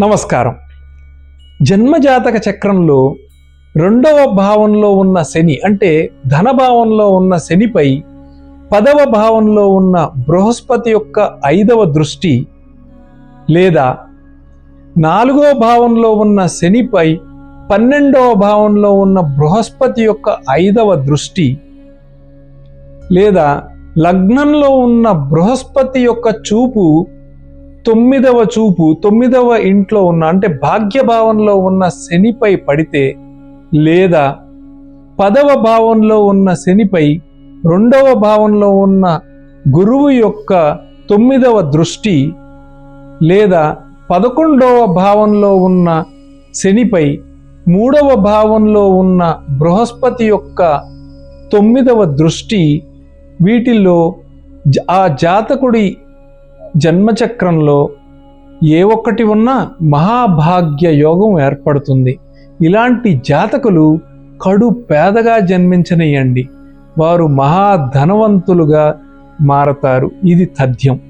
నమస్కారం. జన్మజాతక చక్రంలో రెండవ భావంలో ఉన్న శని అంటే ధనభావంలో ఉన్న శనిపై పదవ భావంలో ఉన్న బృహస్పతి యొక్క ఐదవ దృష్టి లేదా నాలుగవ భావంలో ఉన్న శనిపై పన్నెండవ భావంలో ఉన్న బృహస్పతి యొక్క ఐదవ దృష్టి లేదా లగ్నంలో ఉన్న బృహస్పతి యొక్క చూపు తొమ్మిదవ చూపు తొమ్మిదవ ఇంట్లో ఉన్న అంటే భాగ్యభావంలో ఉన్న శనిపై పడితే లేదా పదవ భావంలో ఉన్న శనిపై రెండవ భావంలో ఉన్న గురువు యొక్క తొమ్మిదవ దృష్టి లేదా పదకొండవ భావంలో ఉన్న శనిపై మూడవ భావంలో ఉన్న బృహస్పతి యొక్క తొమ్మిదవ దృష్టి వీటిల్లో జ- ఆ జాతకుడి జన్మచక్రంలో ఏ ఒక్కటి ఉన్నా మహాభాగ్య యోగం ఏర్పడుతుంది. ఇలాంటి జాతకులు కడు పేదగా జన్మించనియండి. వారు మహాధనవంతులుగా మారతారు. ఇది తథ్యం.